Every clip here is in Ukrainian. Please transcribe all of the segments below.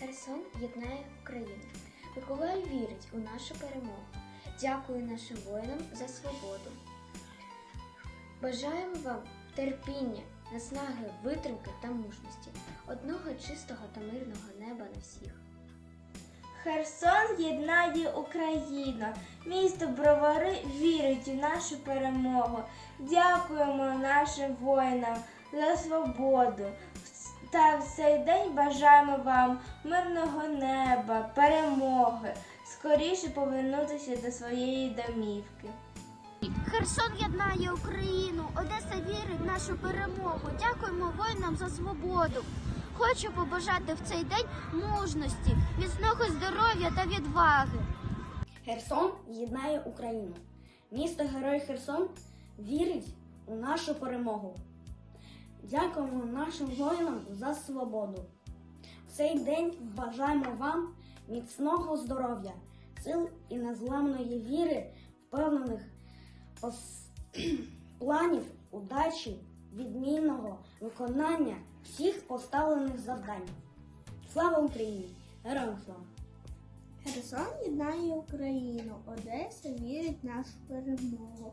Херсон єднає Україну. Миколай вірить у нашу перемогу. Дякую нашим воїнам за свободу. Бажаємо вам терпіння, наснаги, витримки та мужності, одного чистого та мирного неба на всіх. Херсон єднає Україну. Місто Бровари вірить у нашу перемогу. Дякуємо нашим воїнам за свободу. Та в цей день бажаємо вам мирного неба, перемоги, скоріше повернутися до своєї домівки. Херсон єднає Україну, Одеса вірить в нашу перемогу. Дякуємо воїнам за свободу. Хочу побажати в цей день мужності, міцного здоров'я та відваги. Херсон єднає Україну. Місто Герой Херсон вірить у нашу перемогу. Дякуємо нашим воїнам за свободу. В цей день бажаємо вам міцного здоров'я, сил і незламної віри, впевнених пос- планів, удачі, відмінного виконання всіх поставлених завдань. Слава Україні! Героям слава! Херсон єднає Україну. Одеса вірить в нашу перемогу.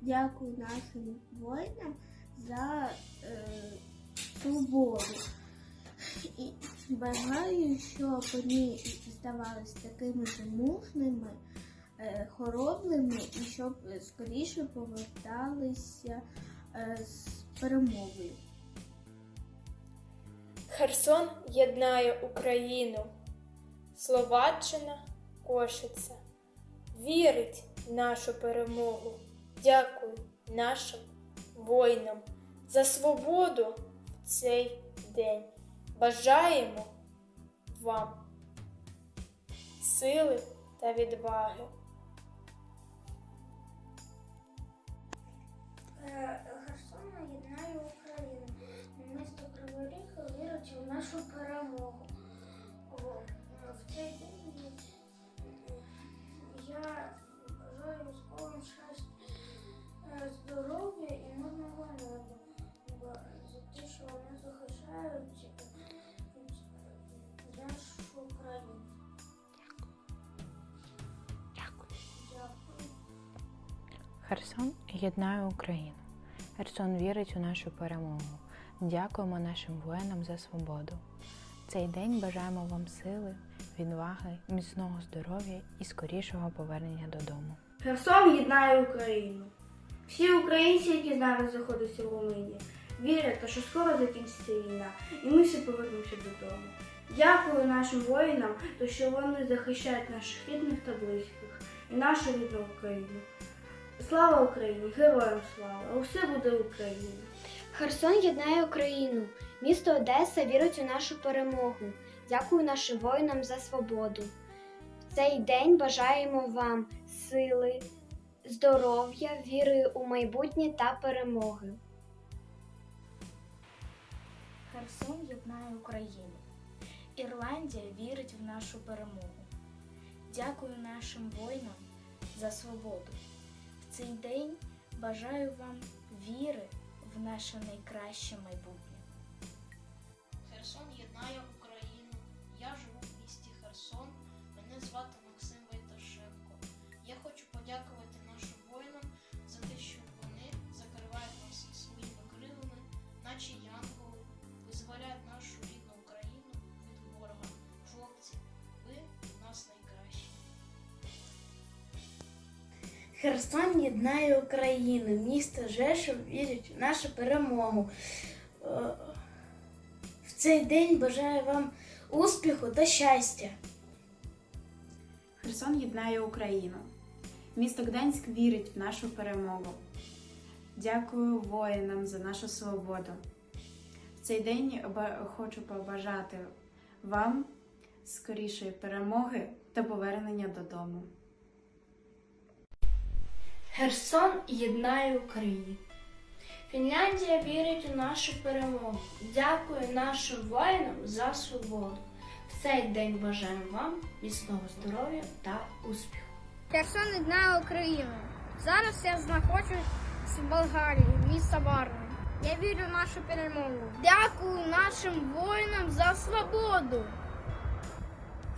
Дякую нашим воїнам за свободу. І бажаю, щоб вони здавалися такими же мужними, е, хоробними і щоб скоріше поверталися е, з перемогою. Херсон єднає Україну. Словаччина Кошиця вірить в нашу перемогу. Дякую нашим воїнам за свободу цей день. Бажаємо вам сили та відваги. Херсона єднає Україну. Місто Кривий Ріг вірить у нашу перемогу. В цей день Херсон єднає Україну. Херсон вірить у нашу перемогу. Дякуємо нашим воїнам за свободу. Цей день бажаємо вам сили, відваги, міцного здоров'я і скорішого повернення додому. Херсон єднає Україну. Всі українці, які зараз знаходяться в Румунії, вірять, що скоро закінчиться війна, і ми всі повернемося додому. Дякую нашим воїнам, то що вони захищають наших рідних та близьких і нашу рідну Україну. Слава Україні! Героям слава! Усе буде Україна! Херсон єднає Україну. Місто Одеса вірить у нашу перемогу. Дякую нашим воїнам за свободу. В цей день бажаємо вам сили, здоров'я, віри у майбутнє та перемоги. Херсон єднає Україну. Ірландія вірить в нашу перемогу. Дякую нашим воїнам за свободу. Цей день бажаю вам віри в наше найкраще майбутнє. Херсон єднає Україну. Місто Жешов вірить в нашу перемогу. Е, В цей день бажаю вам успіху та щастя. Херсон єднає Україну. Місто Гданськ вірить в нашу перемогу. Дякую воїнам за нашу свободу. В цей день хочу побажати вам скорішої перемоги та повернення додому. Херсон єднає Україну. Фінляндія вірить у нашу перемогу. Дякую нашим воїнам за свободу. В цей день бажаємо вам міцного здоров'я та успіху. Херсон єднає Україну. Зараз я знаходжусь в Болгарії, місто Варна. Я вірю в нашу перемогу. Дякую нашим воїнам за свободу.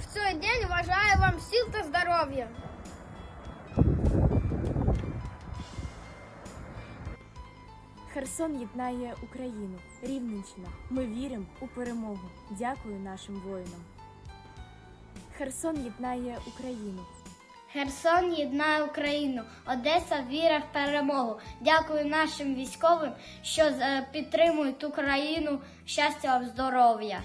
в цей день бажаю вам сил та здоров'я. Херсон єднає Україну. Рівненщина. Ми віримо у перемогу. Дякую нашим воїнам. Херсон єднає Україну. Херсон єднає Україну. Одеса віра в перемогу. Дякую нашим військовим, що е, підтримують Україну. Щастя вам, здоров'я.